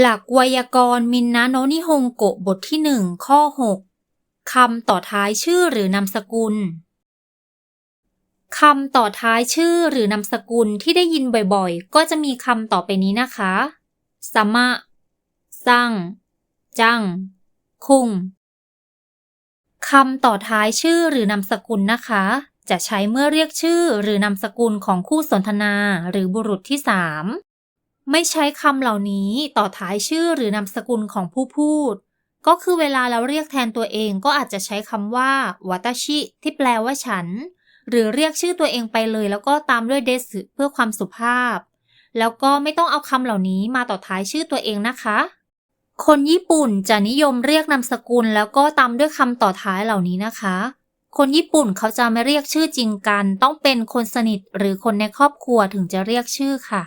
หลักไวยากรณ์มินนะโนนิฮงโกะบทที่หนึ่งข้อ6คำต่อท้ายชื่อหรือนามสกุลคำต่อท้ายชื่อหรือนามสกุลที่ได้ยินบ่อยๆ ก็จะมีคำต่อไปนี้นะคะสมะซัง จัง คุงคำต่อท้ายชื่อหรือนามสกุลนะคะ จะใช้เมื่อเรียกชื่อหรือนามสกุลของคู่สนทนาหรือบุรุษที่สาม ไม่ใช้คำเหล่านี้ต่อท้ายชื่อหรือนามสกุลของผู้พูด ก็คือเวลาเราเรียกแทนตัวเองก็อาจจะใช้คำว่าวัตชิที่แปลว่าฉัน หรือเรียกชื่อตัวเองไปเลย แล้วก็ตามด้วยเดสึเพื่อความสุภาพ แล้วก็ไม่ต้องเอาคำเหล่านี้มาต่อท้ายชื่อตัวเองนะคะ คนญี่ปุ่นจะนิยมเรียกนามสกุล แล้วก็ตามด้วยคำต่อท้ายเหล่านี้นะคะ คนญี่ปุ่นเขาจะไม่เรียกชื่อจริงกัน ต้องเป็นคนสนิทหรือคนในครอบครัวถึงจะเรียกชื่อค่ะ